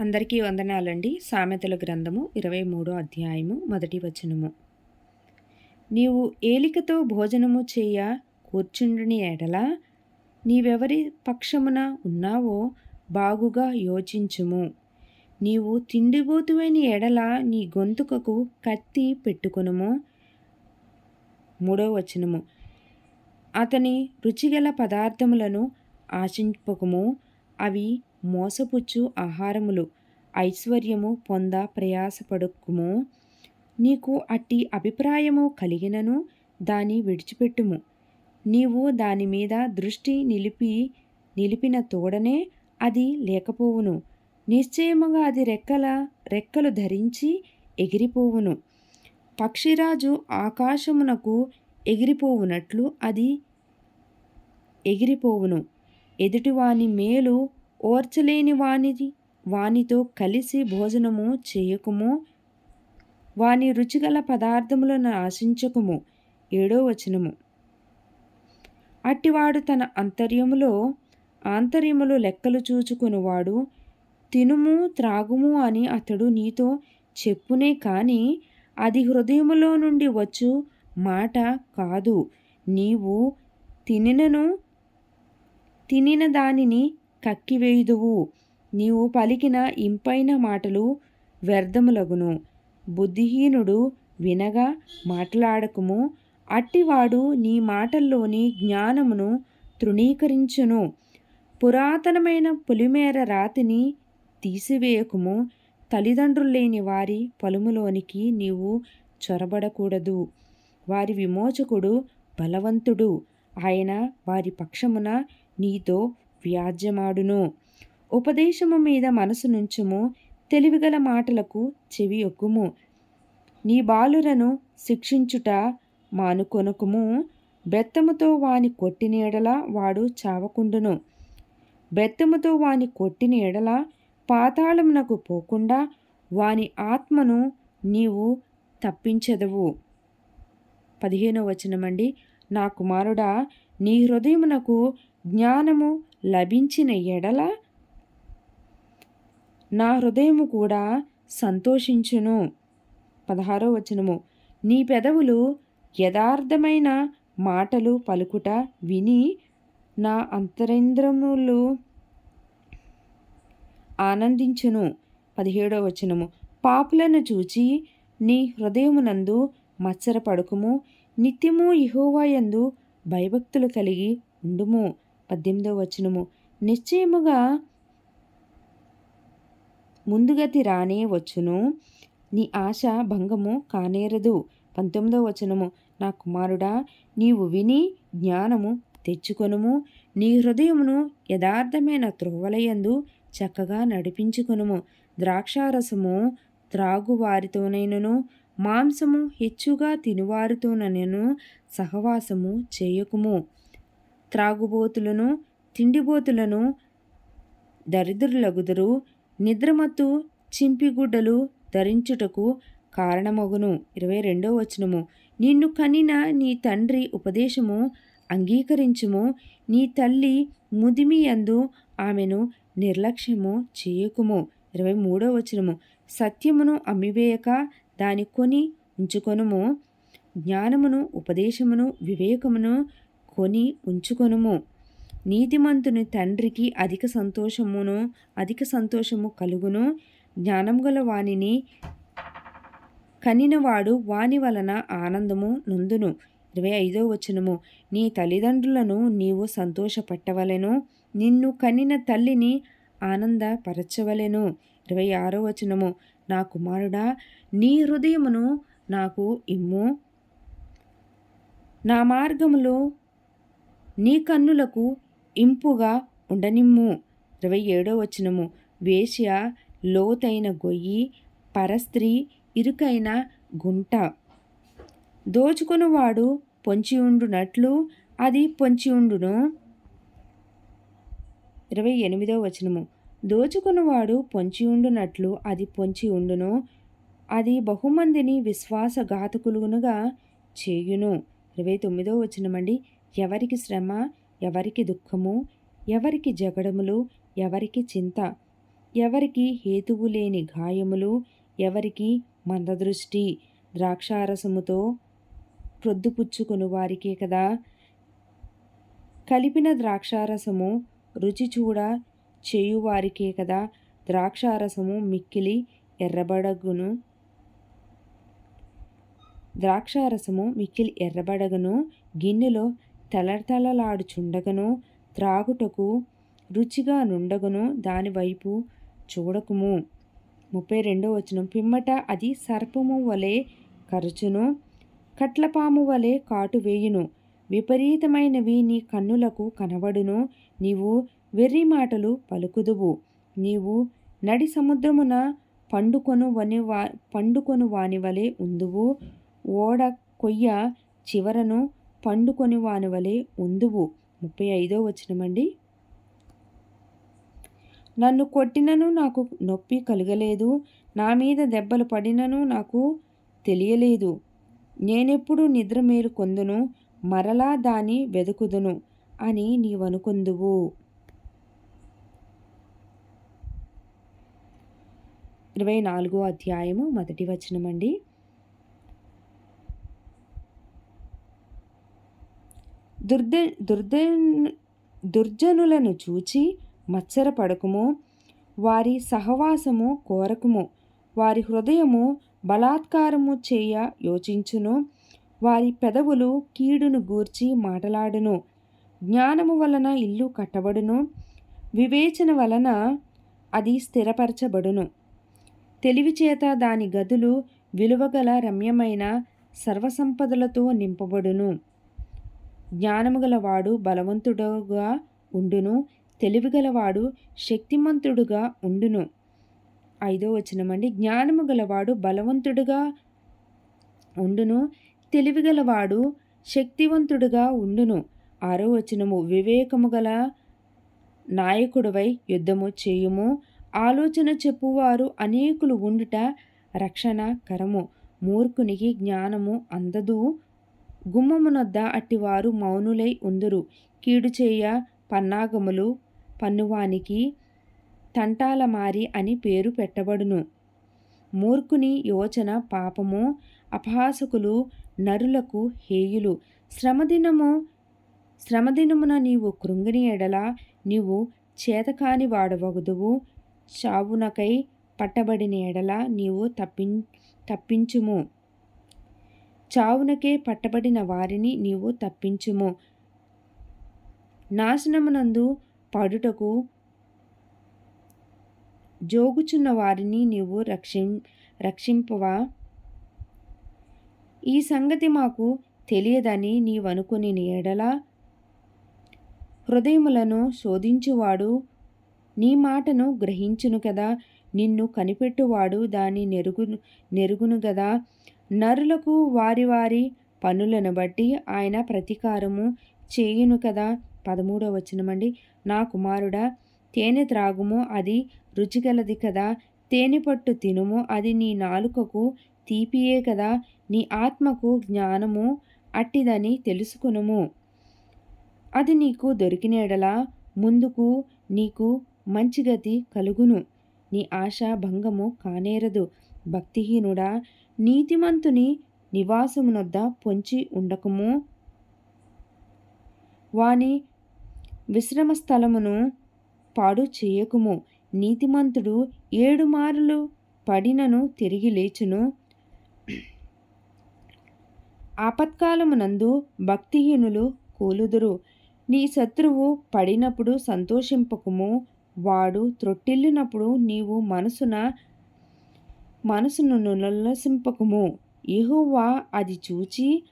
అందరికీ వందనాలండి. సామెతల గ్రంథము ఇరవై మూడో అధ్యాయము మొదటి వచనము. నీవు ఏలికతో భోజనము చేయ కూర్చుండుని ఎడల నీవెవరి పక్షమున ఉన్నావో బాగుగా యోచించుము. నీవు తిండిబోతువైన ఎడల నీ గొంతుకకు కత్తి పెట్టుకొనుము. మూడో వచనము. అతని రుచిగల పదార్థములను ఆశింపకము. అవి మోసపుచ్చు ఆహారములు. ఐశ్వర్యము పొంద ప్రయాసపడుకుము. నీకు అట్టి అభిప్రాయము కలిగినను దాని విడిచిపెట్టుము. నీవు దాని మీద దృష్టి నిలిపి నిలిపిన తోడనే అది లేకపోవును. నిశ్చయముగా అది రెక్కల రెక్కలు ధరించి ఎగిరిపోవును. పక్షిరాజు ఆకాశమునకు ఎగిరిపోవునట్లు అది ఎగిరిపోవును. ఎదుటివాని మేలు ఓర్చలేని వానిది వానితో కలిసి భోజనము చేయకుము. వాని రుచిగల పదార్థములను ఆశించకుము. ఏడో వచనము. అట్టివాడు తన అంతర్యములో ఆంతర్యములు లెక్కలు చూచుకునివాడు తినుము త్రాగుము అని అతడు నీతో చెప్పునే కానీ అది హృదయములో నుండి వచ్చు మాట కాదు. నీవు తినినను తినిన దానిని కక్కివేయుదువు. నీవు పలికిన ఇంపైన మాటలు వ్యర్థములగును. బుద్ధిహీనుడు వినగా మాట్లాడకము. అట్టివాడు నీ మాటల్లోని జ్ఞానమును తృణీకరించును. పురాతనమైన పులిమేర రాతిని తీసివేయకుము. తల్లిదండ్రులు లేని వారి పొలములోనికి నీవు చొరబడకూడదు. వారి విమోచకుడు బలవంతుడు. ఆయన వారి పక్షమున నీతో వ్యాజ్యమాడును. ఉపదేశము మీద మనసు నుంచుము తెలివిగల మాటలకు చెవి ఒక్కుము. నీ బాలురను శిక్షించుట మానుకొనుకుము. బెత్తముతో వాని కొట్టిన ఎడల వాడు చావకుండును. బెత్తముతో వాని కొట్టిన ఎడల పాతాళమునకు పోకుండా వాని ఆత్మను నీవు తప్పించదవు. పదిహేనో వచనమండి. నా కుమారుడా నీ హృదయమునకు జ్ఞానము లభించిన ఎడల నా హృదయము కూడా సంతోషించును. పదహారో వచనము. నీ పెదవులు యథార్థమైన మాటలు పలుకుట విని నా అంతరేంద్రములు ఆనందించును. పదిహేడో వచనము. పాపులను చూచి నీ హృదయమునందు మత్సరపడుకుము. నిత్యము ఇహోవాయందు భయభక్తులు కలిగి ఉండుము. పద్దెనిమిదవ వచనము. నిశ్చయముగా ముందుగతి రానే వచ్చును. నీ ఆశ భంగము కానేరదు. పంతొమ్మిదవ వచనము. నా కుమారుడా నీవు విని జ్ఞానము తెచ్చుకొనుము. నీ హృదయమును యథార్థమైన త్రోవలయందు చక్కగా నడిపించుకొనుము. ద్రాక్షారసము త్రాగువారితోనైనను మాంసము హెచ్చుగా తినువారితోనైనను సహవాసము చేయకుము. త్రాగుబోతులను తిండిబోతులను దరిద్రులగుదురు నిద్రమత్తు చింపిగుడ్డలు ధరించుటకు కారణమగును. ఇరవై రెండో వచనము. నిన్ను కనిన నీ తండ్రి ఉపదేశము అంగీకరించుము. నీ తల్లి ముదిమియందు ఆమెను నిర్లక్ష్యము చేయకుము. ఇరవై మూడో వచనము. సత్యమును అమ్మివేయక దాని కొని ఉంచుకొనుము. జ్ఞానమును ఉపదేశమును వివేకమును కొని ఉంచుకొనుము. నీతిమంతుని తండ్రికి అధిక సంతోషమును అధిక సంతోషము కలుగును. జ్ఞానం గల వానిని కనినవాడు వాని వలన ఆనందము నొందును. ఇరవై ఐదో వచనము. నీ తల్లిదండ్రులను నీవు సంతోషపెట్టవలెను. నిన్ను కనిన తల్లిని ఆనందపరచవలెను. ఇరవై ఆరో వచనము. నా కుమారుడా నీ హృదయమును నాకు ఇమ్ము. నా మార్గములో నీ కన్నులకు ఇంపుగా ఉండనిమ్ము. ఇరవై ఏడో వచనము. వేశ్య లోతైన గొయ్యి పరస్త్రీ ఇరుకైన గుంట. దోచుకునివాడు పొంచి ఉండునట్లు అది పొంచి ఉండును. ఇరవై ఎనిమిదో వచనము. దోచుకున్నవాడు పొంచి ఉండునట్లు అది పొంచి ఉండును. అది బహుమందిని విశ్వాసఘాతకులుగా చేయును. ఇరవై తొమ్మిదో వచనమండి. ఎవరికి శ్రమ ఎవరికి దుఃఖము ఎవరికి జగడములు ఎవరికి చింత ఎవరికి హేతువు లేని గాయములు ఎవరికి మందదృష్టి ద్రాక్షారసముతో ప్రొద్దుపుచ్చుకుని వారికే కదా. కలిపిన ద్రాక్షారసము రుచి చూడ చేయువారికే కదా. ద్రాక్షారసము మిక్కిలి ఎర్రబడగును. ద్రాక్షారసము మిక్కిలి ఎర్రబడగను. గిన్నెలో తలతలలాడుచుండగను త్రాగుటకు రుచిగా నుండగను దానివైపు చూడకుము. ముప్పై రెండో వచనం. పిమ్మట అది సర్పము వలె కరచును కట్లపాము వలె కాటు వేయును. విపరీతమైనవి నీ కన్నులకు కనబడును నీవు వెర్రి మాటలు పలుకుదువు. నీవు నడి సముద్రమున పండుకొను వని వా పండుకొను వాని వలె ఉందువు. ఓడ కొయ్య చివరను పండుకొని వాని వలె ఉందువు. ముప్పై ఐదో వచనమండి. నన్ను కొట్టినను నాకు నొప్పి కలగలేదు. నా మీద దెబ్బలు పడినను నాకు తెలియలేదు. నేనెప్పుడు నిద్ర మేలు కొందును? మరలా దాని వెదుకుదును అని నీవనుకొందువు. ఇరవై నాలుగో అధ్యాయము మొదటి వచనమండి. దుర్ద దుర్ద దుర్జనులను చూచి మత్సరపడకుము. వారి సహవాసము కోరకుము. వారి హృదయము బలాత్కారము చేయ యోచించును. వారి పెదవులు కీడును గూర్చి మాటలాడును. జ్ఞానము వలన ఇల్లు కట్టబడును. వివేచన వలన అది స్థిరపరచబడును. తెలివి చేత దాని గదులు విలువగల రమ్యమైన సర్వసంపదలతో నింపబడును. జ్ఞానము గలవాడు బలవంతుడుగా ఉండును తెలివిగలవాడు శక్తిమంతుడుగా ఉండును. ఐదో వచనమండి. జ్ఞానము గలవాడు బలవంతుడుగా ఉండును తెలివిగలవాడు శక్తివంతుడుగా ఉండును. ఆరో వచనము. వివేకము గల నాయకుడివై యుద్ధము చేయుము. ఆలోచన చెప్పువారు అనేకులు ఉండుట రక్షణ కరము మూర్ఖునికి జ్ఞానము అందదు. గుమ్మమునొద్ద అట్టివారు మౌనులై ఉందురు. కీడు చేయ పన్నాగములు పన్నువానికి తంటాలమారి అని పేరు పెట్టబడును. మూర్ఖుని యోచన పాపము అపహాసకులు నరులకు హేయులు. శ్రమదినము శ్రమదినమున నీవు కృంగిని ఎడల నీవు చేతకాని వాడవగుదువు. చావునకై పట్టబడిన ఎడల నీవు తప్పిం తప్పించుము. చావునకే పట్టబడిన వారిని నీవు తప్పించుము. నాశనమునందు పడుటకు జోగుచున్న వారిని నీవు రక్షి రక్షింపవా? ఈ సంగతి మాకు తెలియదని నీవనుకుని ఎడల హృదయములను శోధించువాడు నీ మాటను గ్రహించును కదా. నిన్ను కనిపెట్టువాడు దాని నెరుగు నెరుగును కదా నరులకు వారి వారి పనులను బట్టి ఆయన ప్రతీకారము చేయును కదా. పదమూడవ వచనమండి. నా కుమారుడా తేనె త్రాగుము అది రుచిగలది కదా. తేనె పట్టు తినుము అది నీ నాలుకకు తీపియే కదా. నీ ఆత్మకు జ్ఞానము అట్టిదని తెలుసుకునుము. అది నీకు దొరికినేడలా ముందుకు నీకు మంచి గతి కలుగును. నీ ఆశ భంగము కానేరదు. భక్తిహీనుడా నీతిమంతుని నివాసమునొద్ద పొంచి ఉండకము. వాని విశ్రమ స్థలమును పాడు చేయకుము. నీతిమంతుడు ఏడు మారులు పడినను తిరిగి లేచును. ఆపత్కాలమునందు భక్తిహీనులు కూలుదురు. నీ శత్రువు పడినప్పుడు సంతోషింపకము. వాడు త్రొట్టిల్లినప్పుడు నీవు మనసున మనసును నులసింపకము యహోవా అది చూచి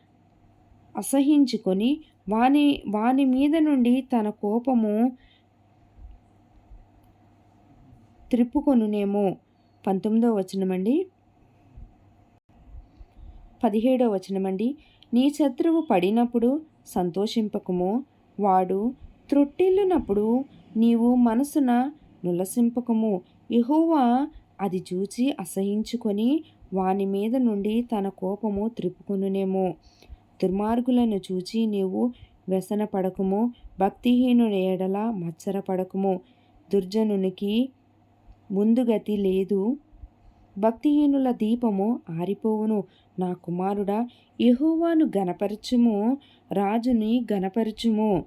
అసహించుకొని వాని వాని మీద నుండి తన కోపము త్రిప్పుకొనునేమో. పంతొమ్మిదో వచనమండి. పదిహేడో వచనమండి. నీ శత్రువు పడినప్పుడు సంతోషింపకము. వాడు త్రొట్టిల్లునప్పుడు నీవు మనసున నులసింపకము. యహోవా అది చూచి అసహించుకొని వాని మీద నుండి తన కోపము త్రిప్పుకునునేమో. దుర్మార్గులను చూచి నీవు వ్యసన పడకము భక్తిహీనుని ఎడల మచ్చర పడకము. దుర్జనునికి ముందుగతి లేదు. భక్తిహీనుల దీపము ఆరిపోవును. నా కుమారుడా యహోవాను గనపరచుము రాజుని గనపరచుము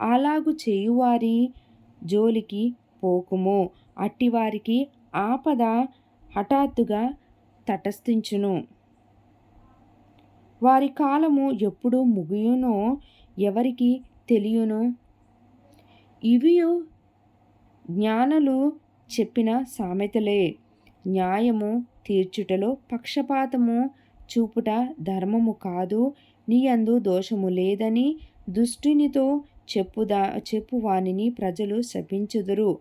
అలాగు చేయువారి జోలికి పోకుము. అట్టివారికి ఆపద హఠాత్తుగా తటస్థించును. వారి కాలము ఎప్పుడు ముగియునో ఎవరికి తెలియను? ఇవియు జ్ఞానులు చెప్పిన సామెతలే. న్యాయము తీర్చుటలో పక్షపాతము చూపుట ధర్మము కాదు నీ అందు దోషము లేదని దుష్టునితో చెప్పుదా చెప్పువానిని ప్రజలు శపించుదురు.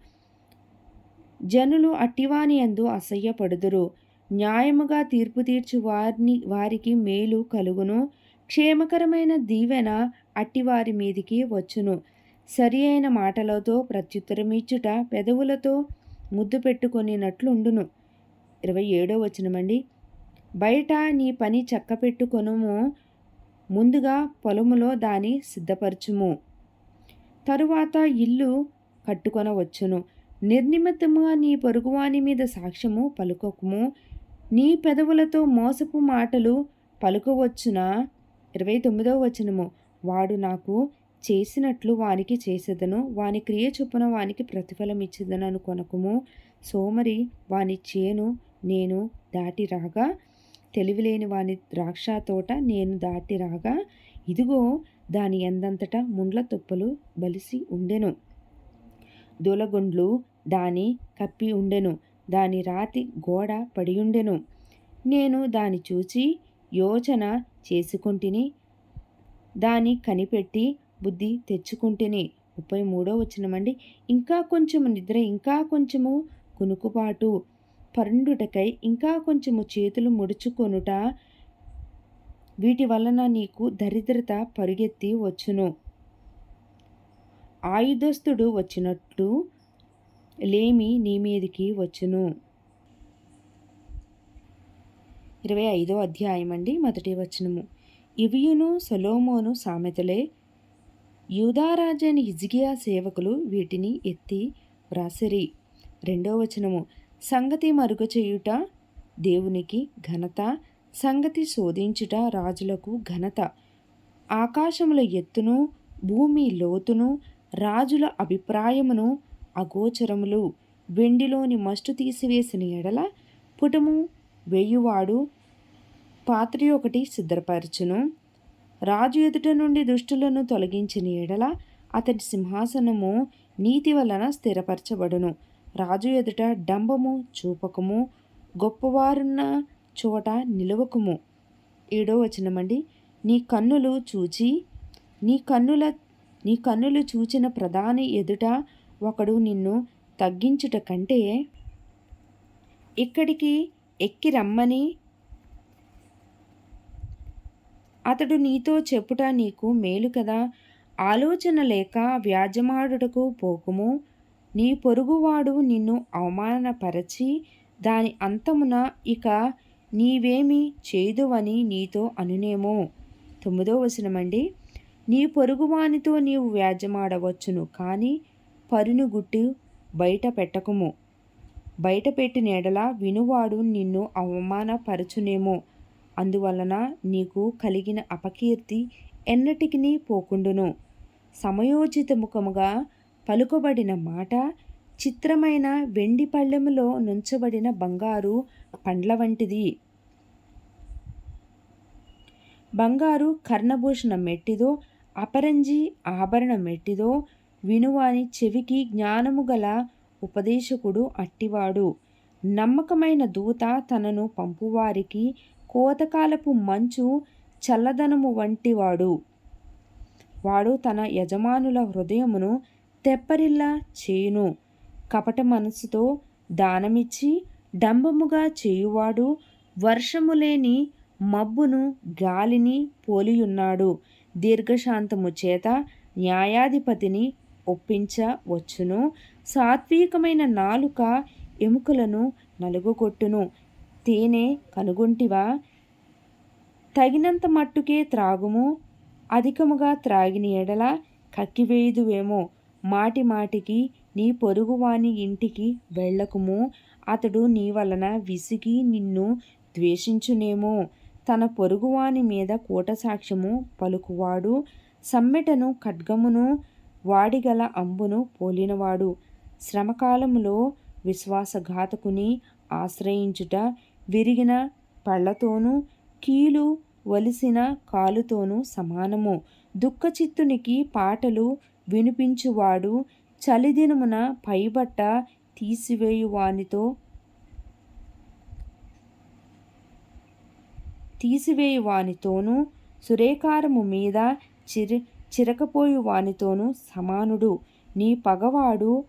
జనులు అట్టివాని ఎందు అసహ్యపడుదురు. న్యాయముగా తీర్పు తీర్చు వారిని వారికి మేలు కలుగును. క్షేమకరమైన దీవెన అట్టివారి మీదికి వచ్చును. సరి అయిన మాటలతో ప్రత్యుత్తరమిచ్చుట పెదవులతో ముద్దు పెట్టుకొనినట్లుండును. ఇరవై ఏడో వచనమండి. బయట నీ పని చక్క పెట్టుకొనుము ముందుగా పొలములో దాని సిద్ధపరచుము. తరువాత ఇల్లు కట్టుకొనవచ్చును. నిర్నిమిత్తముగా నీ పొరుగువాని మీద సాక్ష్యము పలుకకుము. నీ పెదవులతో మోసపు మాటలు పలుకవచ్చునా? ఇరవై తొమ్మిదవ వచనము. వాడు నాకు చేసినట్లు వానికి చేసేదను. వాని క్రియ చొప్పున వానికి ప్రతిఫలం ఇచ్చేదను అనుకొనకము. సోమరి వాని చేను నేను దాటి రాగా తెలివిలేని వాని ద్రాక్ష తోట నేను దాటి రాగా ఇదిగో దాని ఎందంతటా ముండ్ల తుప్పలు బలిసి ఉండెను. దూలగుండ్లు దాని కప్పి ఉండెను. దాని రాతి గోడ పడియుండెను నేను దాని చూచి యోచన చేసుకుంటుని. దాని కనిపెట్టి బుద్ధి తెచ్చుకుంటుని. ముప్పై మూడో వచ్చినమండి ఇంకా కొంచెము నిద్ర ఇంకా కొంచెము కునుకుపాటు. పరుండుటకై ఇంకా కొంచెము చేతులు ముడుచుకొనుట వీటి వలన నీకు దరిద్రత పరుగెత్తి వచ్చును. ఆయుధస్తుడు వచ్చినట్టు లేమి నీ మీదికి వచ్చును. ఇరవై ఐదో అధ్యాయం అండి మొదటి వచనము. ఇవియును సొలోమోను సామెతలే. యూదారాజని హిజ్గియా సేవకులు వీటిని ఎత్తి వ్రాసిరి. రెండో వచనము. సంగతి మరుగు చేయుట దేవునికి ఘనత సంగతి శోధించుట రాజులకు ఘనత. ఆకాశముల ఎత్తును భూమి లోతును రాజుల అభిప్రాయమును అగోచరములు వెండిలోని మస్టు తీసివేసిన ఎడల పుటము వేయువాడు పాత్రి ఒకటి సిద్ధపరచును. రాజు ఎదుట నుండి దుష్టులను తొలగించిన ఎడల అతడి సింహాసనము నీతి వలన స్థిరపరచబడును. రాజు ఎదుట డంబము చూపకము గొప్పవారున్న చోట నిలవకము. ఏడో వచనమండి. నీ కన్నులు చూచి నీ కన్నుల నీ కన్నులు చూచిన ప్రధాని ఎదుట ఒకడు నిన్ను తగ్గించుట కంటే ఇక్కడికి ఎక్కి రమ్మని. అతడు నీతో చెప్పుట నీకు మేలు కదా. ఆలోచన లేక వ్యాజమాడుటకు పోకుము. నీ పొరుగువాడు నిన్ను అవమానపరచి దాని అంతమున ఇక నీవేమి చేదువని నీతో అనునేమో. తొమ్మిదో వచనమండి. నీ పొరుగువానితో నీవు వ్యాజ్యమాడవచ్చును కానీ పరును గుట్టి బయట పెట్టకము. బయట పెట్టిన ఎడల వినువాడు నిన్ను అవమానపరచునేమో. అందువలన నీకు కలిగిన అపకీర్తి ఎన్నటికి పోకుండును. సమయోచితముఖముగా పలుకబడిన మాట చిత్రమైన వెండి పళ్ళెములో నుంచబడిన బంగారు పండ్ల వంటిది. బంగారు కర్ణభూషణ మెట్టిదో అపరంజి ఆభరణ మెట్టిదో వినువాని చెవికి జ్ఞానము గల ఉపదేశకుడు అట్టివాడు. నమ్మకమైన దూత తనను పంపువారికి కోతకాలపు మంచు చల్లదనము వంటివాడు. వాడు తన యజమానుల హృదయమును తెప్పరిల్లా చేయును. కపట మనసుతో దానమిచ్చి డంబముగా చేయువాడు వర్షము లేని మబ్బును గాలిని పోలియున్నాడు. దీర్ఘశాంతము చేత న్యాయాధిపతిని ఒప్పించవచ్చును. సాత్వికమైన నాలుక ఎముకలను నలుగుగొట్టును తేనె కనుగొంటివా? తగినంత మట్టుకే త్రాగుము. అధికముగా త్రాగిన ఎడల కక్కివేయుదువేమో. మాటి మాటికి నీ పొరుగువాని ఇంటికి వెళ్ళకుము. అతడు నీ వలన విసిగి నిన్ను ద్వేషించునేమో. తన పొరుగువాని మీద కూటసాక్ష్యము పలుకువాడు. సమ్మెటను ఖడ్గమును వాడిగల అంబును పోలినవాడు. శ్రమకాలములో విశ్వాసఘాతకుని ఆశ్రయించుట విరిగిన పళ్ళతోనూ కీలు వలిసిన కాలుతోనూ సమానము. దుఃఖచిత్తునికి పాటలు వినిపించువాడు చలిదినమున పైబట్ట తీసివేయువానితో తీసివేయువానితోనూ సురేకారము మీద చిరి చిరకపోయువానితోనూ సమానుడు. నీ పగవాడు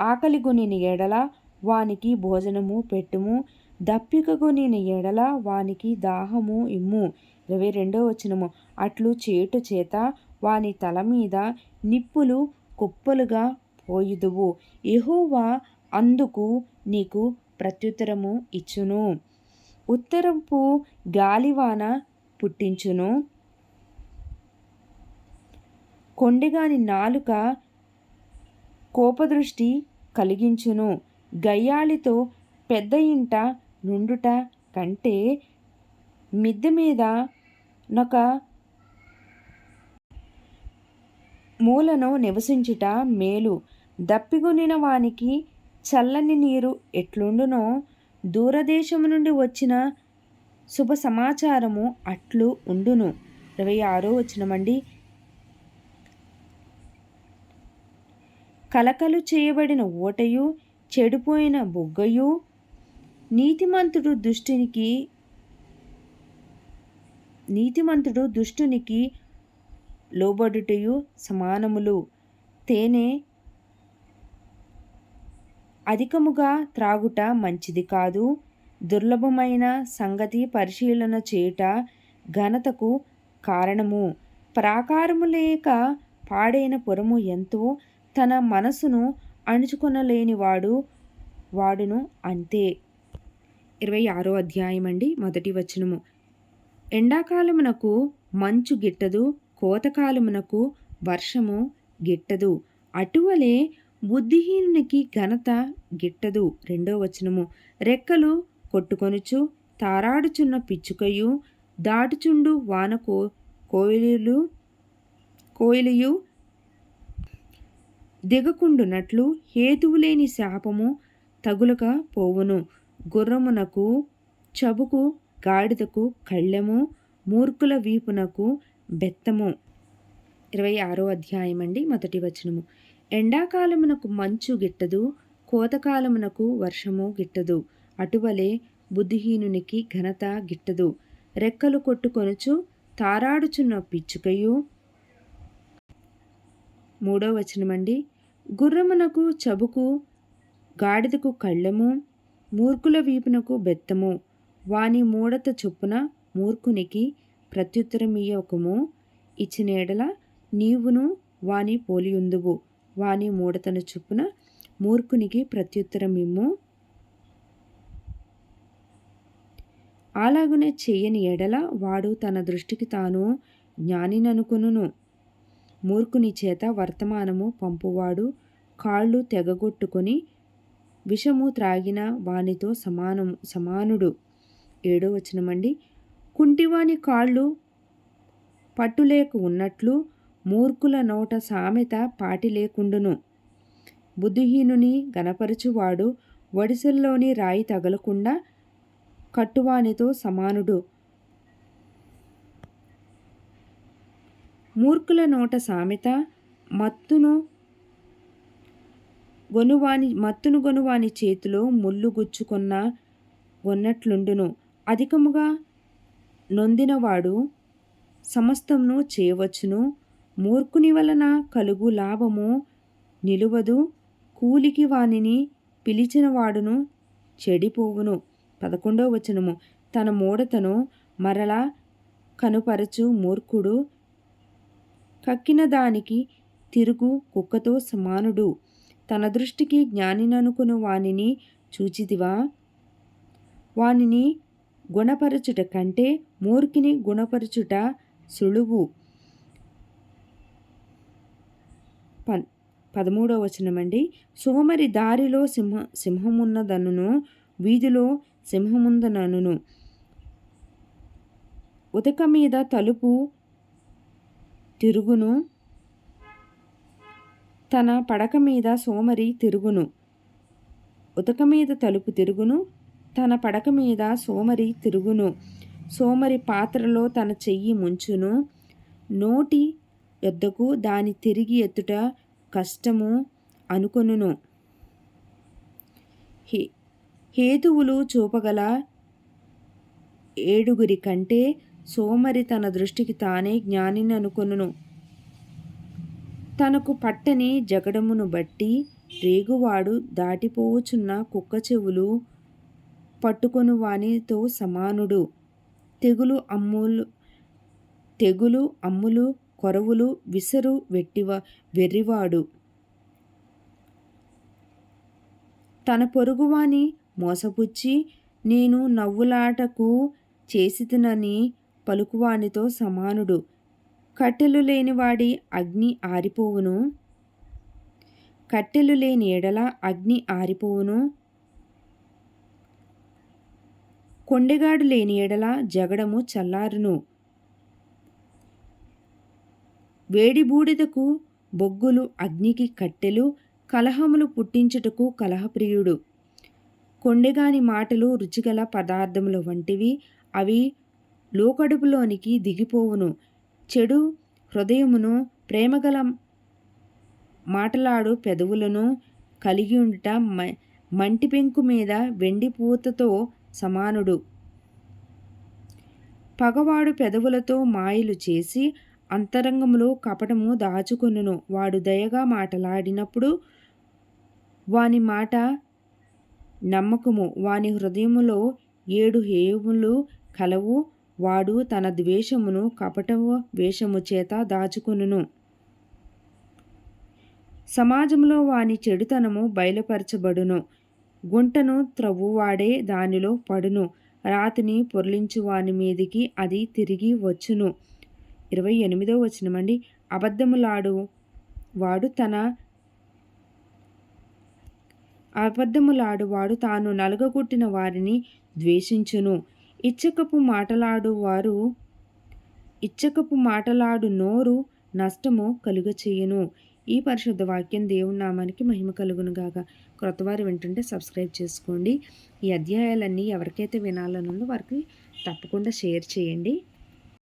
ఆకలిగొనిన ఎడల వానికి భోజనము పెట్టుము. దప్పికగొనిన ఎడల వానికి దాహము ఇమ్ము. ఇరవై రెండో వచనము. అట్లు చేటు చేత వాని తల మీద నిప్పులు కుప్పలుగా పోయుదువు. ఎహోవా అందుకు నీకు ప్రత్యుత్తరము ఇచ్చును. ఉత్తరపు గాలివాన పుట్టించును. కొండెగాని నాలుక కోపదృష్టి కలిగించును. గయ్యాళితో పెద్ద ఇంట నుండుట కంటే మిద్దె మీద నొక మూలను నివసించుట మేలు. దప్పిగొనిన వానికి చల్లని నీరు ఎట్లుండునో దూరదేశము నుండి వచ్చిన శుభ సమాచారము అట్లు ఉండును. ఇరవై ఆరో వచ్చినమండి కలకలు చేయబడిన ఓటయు చెడిపోయిన బొగ్గయు నీతిమంతుడు దుష్టునికి నీతిమంతుడు దుష్టునికి లోబడుటయు సమానములు. తేనె అధికముగా త్రాగుట మంచిది కాదు. దుర్లభమైన సంగతి పరిశీలన చేయుట ఘనతకు కారణము. ప్రాకారము లేక పాడైన పురము ఎంతో తన మనసును అణుచుకొనలేనివాడు వాడును అంతే. ఇరవై ఆరో అధ్యాయం అండి మొదటి వచనము. ఎండాకాలమునకు మంచు గిట్టదు కోతకాలమునకు వర్షము గిట్టదు. అటువలే బుద్ధిహీనునికి ఘనత గిట్టదు రెండో వచనము. రెక్కలు కొట్టుకొనుచు తారాడుచున్న పిచ్చుకయు దాటుచుండు వాన కో కోయిలు కోయిలియు దిగకుండునట్లు హేతువులేని శాపము తగులక పోవును. గుర్రమునకు చబుకు గాడిదకు కళ్ళెము మూర్ఖుల వీపునకు బెత్తము. ఇరవై ఆరో అధ్యాయం అండి మొదటి వచనము. ఎండాకాలమునకు మంచు గిట్టదు కోతకాలమునకు వర్షము గిట్టదు. అటువలే బుద్ధిహీనునికి ఘనత గిట్టదు. రెక్కలు కొట్టుకొనుచు తారాడుచున్న పిచ్చుకయు మూడో వచనమండి. గుర్రమునకు చబుకు గాడిదకు కళ్ళెము మూర్ఖుల వీపునకు బెత్తము. వాని మూడత చొప్పున మూర్ఖునికి ప్రత్యుత్తరమియ్యకము. ఇచ్చినేడల నీవును వాని పోలియుందువు. వాని మూడతను చొప్పున మూర్ఖునికి ప్రత్యుత్తరమిమ్ము. అలాగునే చెయ్యని ఎడల వాడు తన దృష్టికి తాను జ్ఞానిననుకును మూర్ఖుని చేత వర్తమానము పంపువాడు. కాళ్ళు తెగగొట్టుకొని విషము త్రాగిన వానితో సమానము సమానుడు. ఏడో వచనమండి. కుంటివాని కాళ్ళు పట్టులేక ఉన్నట్లు మూర్ఖుల నోట సామెత పాటి లేకుండును. బుద్ధిహీనుని గనపరచువాడు ఒడిసెల్లోని రాయి తగలకుండా కట్టువానితో సమానుడు. మూర్ఖుల నోట సామెత మత్తును గొనువాని మత్తును గొనువాని చేతిలో ముళ్ళు గుచ్చుకున్న ఉన్నట్లుండును అధికముగా నొందినవాడు సమస్తమును చేయవచ్చును. మూర్ఖుని వలన కలుగు లాభము నిలువదు. కూలికి వానిని పిలిచిన వాడును చెడిపోవును. పదకొండవ వచనము. తన మూడతను మరలా కనుపరచు మూర్ఖుడు కక్కిన దానికి తిరుగు కుక్కతో సమానుడు. తన దృష్టికి జ్ఞానిననుకును వానిని చూచిదివా వానిని గుణపరచుట కంటే మూర్ఖిని గుణపరచుట సులువు. ప పదమూడవ వచనమండి. సోమరి దారిలో సింహ సింహమున్నదనును వీధిలో సింహముందననును. ఉతక మీద తలుపు తిరుగును. తన పడక మీద సోమరి తిరుగును. ఉతక మీద తలుపు తిరుగును. తన పడక మీద సోమరి తిరుగును. సోమరి పాత్రలో తన చెయ్యి ముంచును. నోటి యొద్దకు దాని తిరిగి ఎత్తుట కష్టము అనుకొనును. హే హేతువులు చూపగల ఏడుగురి కంటే సోమరి తన దృష్టికి తానే జ్ఞానిని అనుకొనును. తనకు పట్టని జగడమును బట్టి రేగువాడు దాటిపోవుచున్న కుక్క చెవులు పట్టుకొను వానితో సమానుడు. తెగులు అమ్ములు తెగులు అమ్ములు కొరవులు విసరు వెట్టివ వెర్రివాడు. తన పొరుగువాని మోసపుచ్చి నేను నవ్వులాటకు చేసితినని పలుకువానితో సమానుడు. కట్టెలు లేనివాడి అగ్ని ఆరిపోవును? కట్టెలు లేని ఎడల అగ్ని ఆరిపోవును? కొండెగాడు లేని ఎడల జగడము చల్లారును. వేడి బూడిదకు బొగ్గులు అగ్నికి కట్టెలు కలహములు పుట్టించుటకు కలహప్రియుడు. కొండెగాని మాటలు రుచిగల పదార్థములు వంటివి అవి లోకడుపులోనికి దిగిపోవును. చెడు హృదయమును ప్రేమగల మాటలాడు పెదవులను కలిగి ఉంట మంటి పెంకు మీద వెండి పూతతో సమానుడు. పగవాడు పెదవులతో మాయలు చేసి అంతరంగములో కపటము దాచుకొనును. వాడు దయగా మాటలాడినప్పుడు వాని మాట నమ్మకము. వాని హృదయములో ఏడు హేయములు కలవు. వాడు తన ద్వేషమును కపటవ వేషము చేత దాచుకొనును. సమాజంలో వాని చెడుతనము బయలుపరచబడును. గుంటను త్రవ్వువాడే దానిలో పడును. రాతిని పొర్లించు వాని మీదికి అది తిరిగి వచ్చును. ఇరవై ఎనిమిదో వచనమండి అబద్ధములాడు వాడు తన అబద్ధములాడు వాడు తాను నలుగగొట్టిన వారిని ద్వేషించును. ఇచ్చకపు మాటలాడు వారు ఇచ్చకపు మాటలాడు నోరు నష్టము కలుగచేయను. ఈ పరిశుద్ధ వాక్యం దేవుని నామానికి మహిమ కలుగును గాక. క్రొత్తవారు వింటుంటే సబ్స్క్రైబ్ చేసుకోండి. ఈ అధ్యాయాలన్నీ ఎవరికైతే వినాలనుందో వారికి తప్పకుండా షేర్ చేయండి.